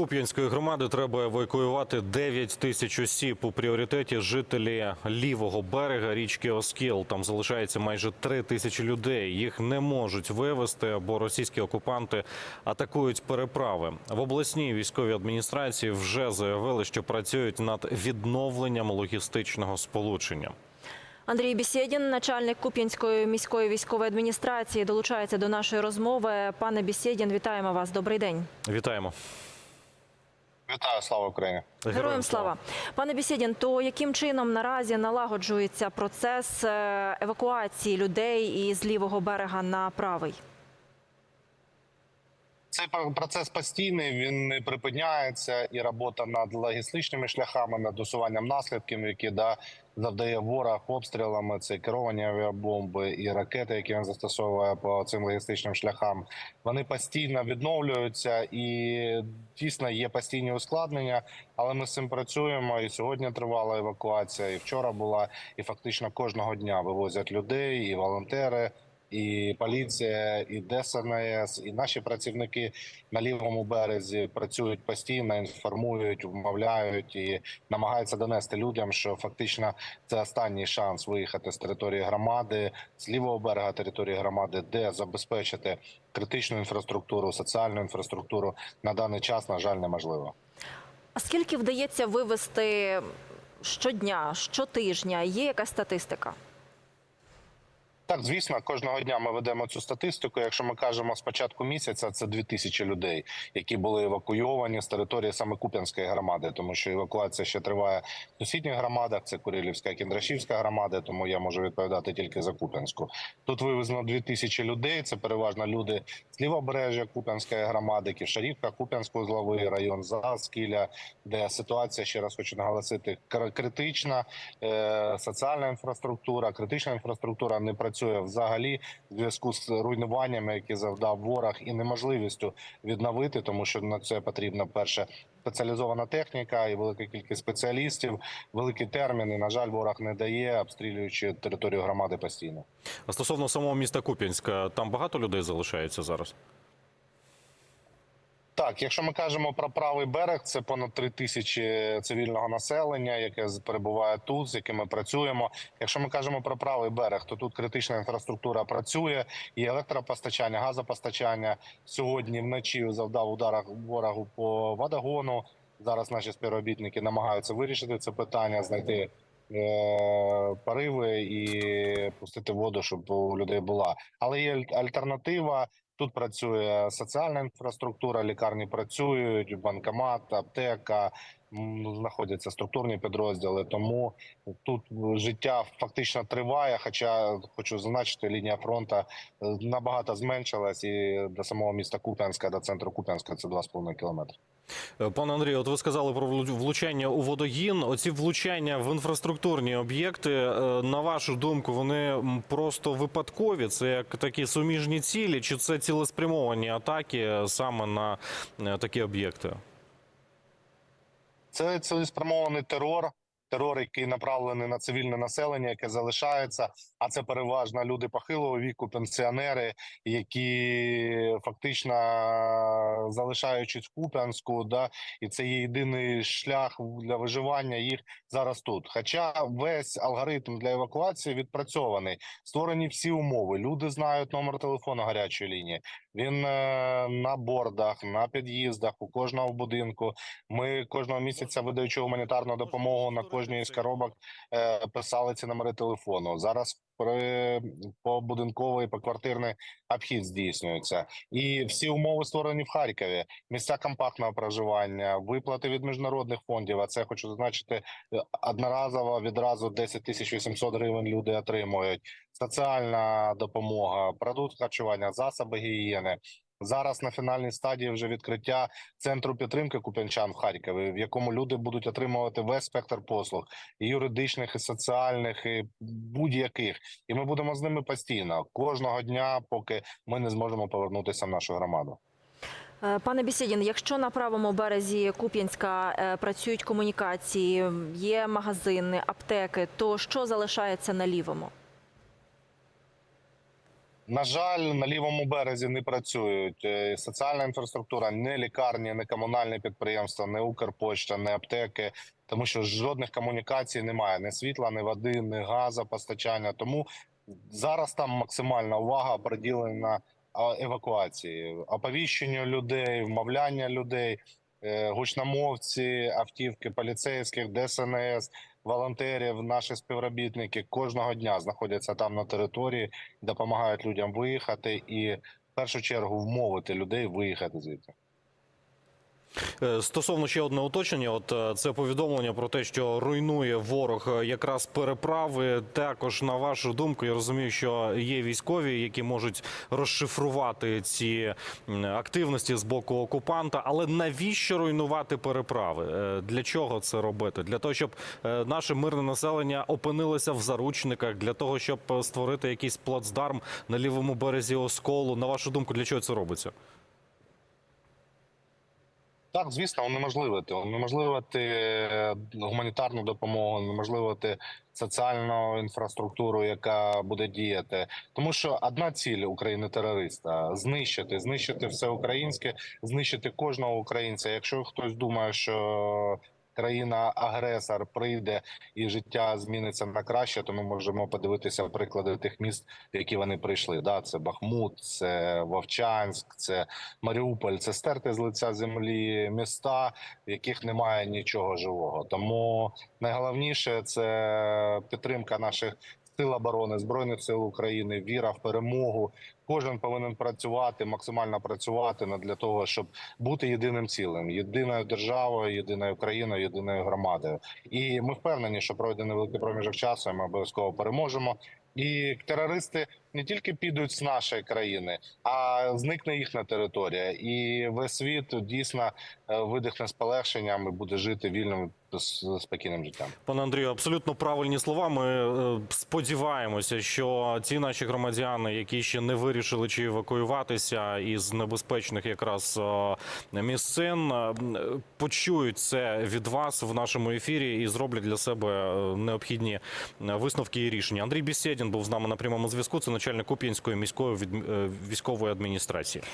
Куп'янської громади треба евакуювати 9 тисяч осіб. У пріоритеті жителі лівого берега річки Оскіл. Там залишається майже 3 тисячі людей. Їх не можуть вивезти, бо російські окупанти атакують переправи. В обласній військовій адміністрації вже заявили, що працюють над відновленням логістичного сполучення. Андрій Бісєдін, начальник Куп'янської міської військової адміністрації, долучається до нашої розмови. Пане Бісєдін, вітаємо вас. Добрий день. Вітаємо. Вітаю, слава Україні! Героям слава. Пане Бісєдін, то яким чином наразі налагоджується процес е, евакуації людей із лівого берега на правий? Цей процес постійний, він не припиняється, і робота над логістичними шляхами, над усуванням наслідків, які да завдає ворог обстрілами. Це керовані авіабомби і ракети, які він застосовує по цим логістичним шляхам. Вони постійно відновлюються і дійсно є постійні ускладнення. Але ми з цим працюємо. І сьогодні тривала евакуація, і вчора була, і фактично кожного дня вивозять людей, і волонтери. І поліція, і ДСНС, і наші працівники на лівому березі працюють постійно, інформують, вмовляють і намагаються донести людям, що фактично це останній шанс виїхати з території громади, з лівого берега території громади, де забезпечити критичну інфраструктуру, соціальну інфраструктуру на даний час, на жаль, неможливо. А скільки вдається вивести щодня, щотижня? Є якась статистика? Так, звісно, кожного дня ми ведемо цю статистику. Якщо ми кажемо з початку місяця, це 2000 людей, які були евакуйовані з території саме Куп'янської громади, тому що евакуація ще триває в сусідніх громадах. Це Курилівська, Кіндрашівська громади. Тому я можу відповідати тільки за Куп'янську. Тут вивезено 2000 людей. Це переважно люди з лівобережжя Куп'янської громади, Ківшарівка, Куп'янського зловий район, Заскіля, де ситуація ще раз хочу наголосити кр- критична. Е, соціальна інфраструктура, критична інфраструктура не працює взагалі в зв'язку з руйнуваннями, які завдав ворог, і неможливістю відновити, тому що на це потрібна перше спеціалізована техніка і велика кількість спеціалістів. Великі терміни. На жаль, ворог не дає, обстрілюючи територію громади постійно. А стосовно самого міста Куп'янська, там багато людей залишається зараз. Так, якщо ми кажемо про правий берег, це понад три тисячі цивільного населення, яке перебуває тут, з яким ми працюємо. Якщо ми кажемо про правий берег, то тут критична інфраструктура працює, і електропостачання, газопостачання сьогодні вночі завдав ударах ворогу по водогону. Зараз наші співробітники намагаються вирішити це питання, знайти е, пориви і пустити воду, щоб у людей була. Але є альтернатива. Тут працює соціальна інфраструктура, лікарні працюють, банкомат, аптека, знаходяться структурні підрозділи. Тому тут життя фактично триває. Хоча хочу зазначити, лінія фронту е, набагато зменшилась, і до самого міста Куп'янська, до центру Куп'янська це 2,5 кілометри. Е, Пане Андрію, от ви сказали про влу- влучання у водогін. Оці влучання в інфраструктурні об'єкти, е, на вашу думку, вони просто випадкові? Це як такі суміжні цілі, чи це цілеспрямовані атаки саме на е, такі об'єкти? Це цілеспрямований терор. Терор, який направлений на цивільне населення, яке залишається. А це переважно люди похилого віку, пенсіонери, які фактично залишаючись в Куп'янську, да, і це є єдиний шлях для виживання їх зараз тут. Хоча весь алгоритм для евакуації відпрацьований, створені всі умови. Люди знають номер телефону гарячої лінії. Він е, на бордах, на під'їздах, у кожного будинку. Ми кожного місяця, видаючи гуманітарну допомогу на кожній із коробок, е, писали ці номери телефону. Зараз при побудинковий поквартирний обхід здійснюється, і всі умови створені в Харкові. Місця компактного проживання, виплати від міжнародних фондів. А це хочу зазначити е, одноразово відразу 10 тисяч 800 гривень люди отримують. Соціальна допомога, продукт харчування, засоби гігієни. Зараз на фінальній стадії вже відкриття центру підтримки куп'янчан в Харкові, в якому люди будуть отримувати весь спектр послуг і юридичних, і соціальних, і будь-яких. І ми будемо з ними постійно кожного дня, поки ми не зможемо повернутися в нашу громаду. Е, Пане Бісєдін, якщо на правому березі Куп'янська е, працюють комунікації, є магазини, аптеки, то що залишається на лівому? На жаль, на лівому березі не працюють е, соціальна інфраструктура, не лікарні, не комунальні підприємства, не Укрпошта, не аптеки, тому що жодних комунікацій немає: ні світла, ні води, ні газопостачання. Тому зараз там максимальна увага приділена евакуації, оповіщенню людей, вмовляння людей, гучномовці, автівки поліцейських, ДСНС, волонтерів, наші співробітники кожного дня знаходяться там на території, допомагають людям виїхати і в першу чергу вмовити людей виїхати звідти. Е, Стосовно ще одне уточнення, от е, це повідомлення про те, що руйнує ворог е, якраз переправи. Також на вашу думку, я розумію, що є військові, які можуть розшифрувати ці активності з боку окупанта. Але навіщо руйнувати переправи? Для чого це робити? Для того, щоб наше мирне населення опинилося в заручниках, для того, щоб створити якийсь плацдарм на лівому березі Осколу. На вашу думку, для чого це робиться? Так, звісно, унеможливити. Унеможливити е, гуманітарну допомогу, унеможливити соціальну інфраструктуру, яка буде діяти. Тому що одна ціль України терориста знищити, знищити все українське, знищити кожного українця. Якщо хтось думає, що країна-агресор прийде і життя зміниться на краще, то ми можемо подивитися приклади тих міст, які вони прийшли. Да, це Бахмут, це Вовчанськ, це Маріуполь, це стерти з лиця землі міста, в яких немає нічого живого. Тому найголовніше це підтримка наших сил оборони, збройних сил України, віра в перемогу. Кожен повинен працювати, максимально працювати для того, щоб бути єдиним цілим, єдиною державою, єдиною країною, єдиною громадою. І ми впевнені, що пройде невеликий проміжок часу, ми обов'язково переможемо. І терористи не тільки підуть з нашої країни, а зникне їхня територія, і весь світ дійсно е, видихне з полегшенням і буде жити вільним спокійним життям. Пане Андрію, абсолютно правильні слова. Ми е, сподіваємося, що ці наші громадяни, які ще не вирішили чи евакуюватися із небезпечних якраз е, місцин, почують це від вас в нашому ефірі і зроблять для себе необхідні висновки і рішення. Андрій Бісєдін був з нами на прямому зв'язку. Це начальник Куп'янської міської е, військової адміністрації.